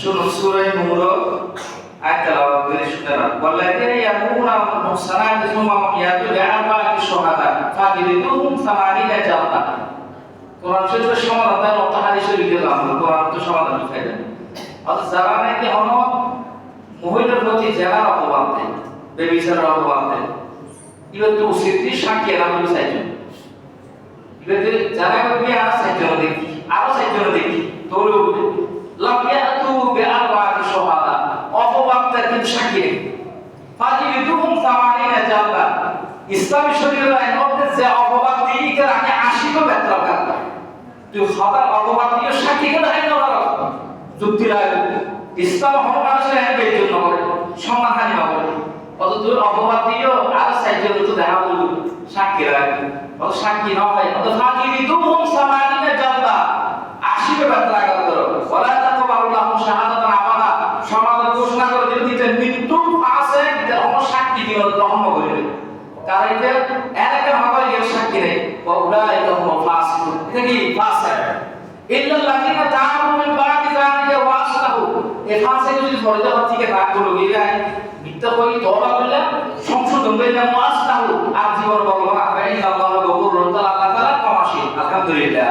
শুনুন, সূরা নূর আয়াত তেলাওয়াত করে শুনেন ওয়াল্লাযিনা ইয়াকুনা মুহসানাতি সুম্মা ইয়াতু বিআরবা'তি শুহাদা ফাজলিদুহুম সামানিনা জালদা কোরআন শরীফের সমাধান তার অর্থ হাদিসে দাও আমরা কোরআন তো সমাধান লিখাই দেন অর্থাৎ যারা নাকি হন মহিলার প্রতি জেলার অপবাদ দেয়, বেবিচারের অপবাদ দেয় এবার তো উচিত সাক্ষী এরা বলে চাইছেন এবার যারা করবে আর চাইজন দেখি আরও চাইজন দেখি তোর লামিয়া তু বিআরবা'তি শুহাদা অপবাদটা কিন্তু সাক্ষী নেই ইসলামী যে অপবাদ দিয়ে এর আগে তুই অপবাদ দিয়ে সাক্ষী হয় যুক্তি ইসলাম করে সম্মান হবে অত তুই অপবাদ দিও আর সাইজের তো দেখা বলবি সাক্ষী রাখবি অত সাক্ষী না হয় অত ফাজিলিদুহুম সামানিনা জালদা আশি তো ব্যর্থ লাগাল করো ওলা তাকো বারুল্লাহ শাহাদাতান আমানা সমাধান ঘোষণা করে যদি দিতে মৃত্যু আছে অন্য সাক্ষী দিও গ্রহণ করিবে কারণ এটা এলাকা হবে এর নেই ওউলাইকা হুম ফাসিকুন এটা কি ফাসিক ইল্লা আল্লাযিনা তাআবু মিন বাদি যালিকা ফাসিক যদি ধরে যাওয়া থেকে রাগ করল গিয়ে মিথ্যা কই তওবা করলে সংশোধন করলে ওয়াসলাহু আর জীবন বলব ইল্লা আল্লাহু গফুরুর তাআলা আল্লাহ তাআলা ক্ষমাশীল আলহামদুলিল্লাহ।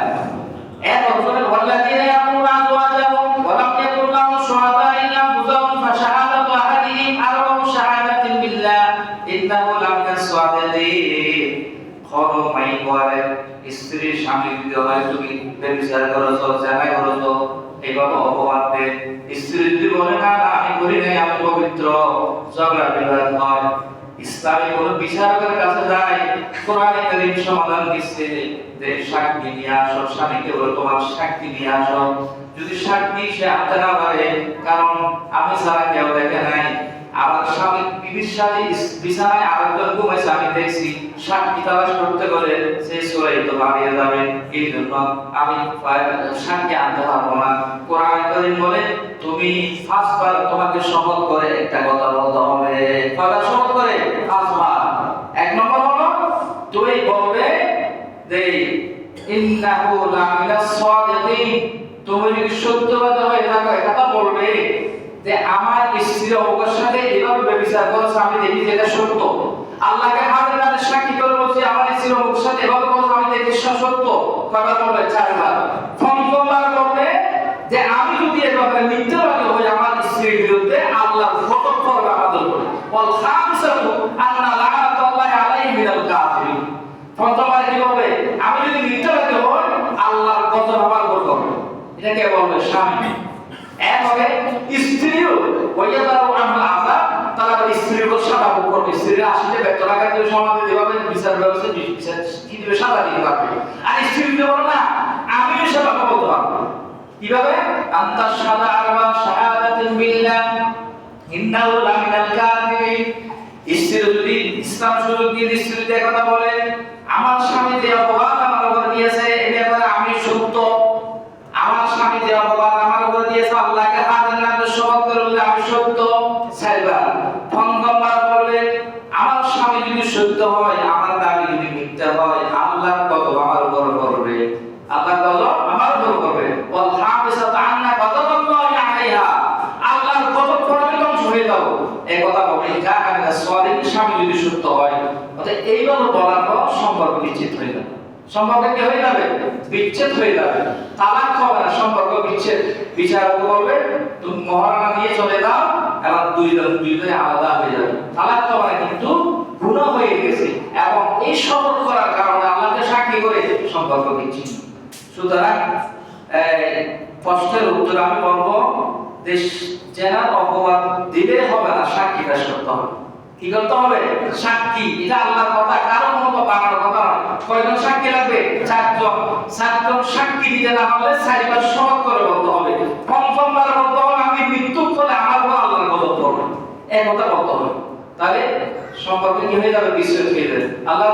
এক অর্থে ওয়াল্লাযিনা ইয়ামুরুনা ওয়া ইন্নাহু লামিনাস সাদিকিন মাই করে স্ত্রী স্বামী যদি হয় তুমি ব্যবচার করছ জানা করছ এইভাবে অপবাদ দে। স্ত্রী যদি বলে না না, আমি করি নাই আমি পবিত্র ঝগড়া বিবাদ হয়। ইসলামী কোন বিচারকের কাছে যায় কোরআনে কারীম সমাধান দিচ্ছে যে সাক্ষী নিয়ে আসো স্বামীকে বলে তোমার সাক্ষী নিয়ে আসো। যদি সাক্ষী সে আনতে না পারে কারণ আমি ছাড়া কেউ দেখে বিবির সাথে বিছানায় আরেকজন ঘুমাইছে আমি দেখছি। সাক্ষী তালাশ করতে গেলে সে সরে তো হারিয়ে যাবে। এই জন্য আমি সাক্ষী আনতে পারব না। কোরআন কারীম বলে, তুমি পাঁচবার তোমাকে শপথ করে একটা কথা বলতে হবে। কয়বার শপথ করে? পাঁচবার। এক নম্বর হলো, তুমি বলবে যে, ইন্নাহু লামিনাস সাদিকিন। তুমি যদি সত্যবাদী হয়ে থাকো, এটা বলবে যে আমার স্ত্রী অবকার সাথে এভাবে ব্যবচার করেছে আমি দেখি যে এটা সত্য। আল্লাহকে হাতের কাছে সাক্ষী করে বলছি আমার স্ত্রী অবকার সাথে এভাবে করেছে আমি দেখি সত্য। কয়বার বলবে, চারবার। পঞ্চমবার বলবে যে আমি যদি এভাবে মিথ্যাবাদী হই, আমার স্ত্রীর বিরুদ্ধে আল্লাহ ফটক করবে আমাদের উপরে ওয়াল খামিসাতু আন্না লানাতুল্লাহি আলাইহি মিনাল কাফিরিন। পঞ্চমবার কি বলবে? আমি যদি মিথ্যাবাদী হই, আল্লাহর গজব আমার উপর করবে এটা কে বলবে? স্বামী। একভাবে স্ত্রীও। হইয়া তারা স্ত্রীর উপর সাদা করবে। আসলে টাকা দিয়ে বিচার ব্যবস্থা বিচার কি দিবে? সাদা দিতে পারবে। আর স্ত্রী দিতে না, আমিও সেবা কীভাবে? আন্তা সাদা আরবা বিল্লাহ, ইন্নাহু লামিনাল যদি ইসলাম সুযোগ দিয়ে কথা বলে, আমার স্বামী যে অপবাদ আমার উপর দিয়েছে, এ ব্যাপারে আমি সত্য। আমার স্বামী যে অপবাদ আমার দিয়েছে আল্লাহকে হাতের নামে শপথ করে বললে আমি সত্য। চাইবার পঞ্চমবার বলবে, আমার স্বামী যদি সত্য হয়, আমার দাবি যদি মিথ্যা হয়, আল্লাহ কত আমার উপর করবে? আল্লাহ কত আমার উপর করবে। ওয়াল হাফিজাতু আন্না গদাবাল্লাহি আলাইহা। আল্লাহর গজব পড়বে ধ্বংস হয়ে যাও এই কথা বলে যা আমি সলিড স্বামী যদি সত্য হয়। অর্থাৎ এইভাবে বলার পর সম্পর্ক বিচ্ছেদ হয়ে যাবে। সম্পর্ক কি হয়ে যাবে? বিচ্ছেদ হয়ে যাবে। তালাক হবে না, সম্পর্ক বিচ্ছেদ। বিচারক বলবে, তুমি চলে এবার আলাদা হয়ে যাবে। তালাক হবে না, কিন্তু হয়ে গেছে এবং এই করার কারণে আল্লাহকে সাক্ষী করে সম্পর্ক বিচ্ছিন্ন। সুতরাং প্রশ্নের উত্তর আমি বলব যে জেনার অপবাদ দিলে হবে না, সাক্ষী পেশ করতে হবে। কি করতে হবে? সাক্ষী। এটা আল্লাহর কথা, কারও কোনো কথা কয়জন সাক্ষী লাগবে? চারজন। চারজন সাক্ষী দিতে না চারিবার করে বলতে হবে। বলতে হবে, আমি মৃত্যু আমার আল্লাহর এক কথা বলতে হবে। তাহলে সম্পর্কে কি হয়ে যাবে? হয়ে যাবে। আল্লাহ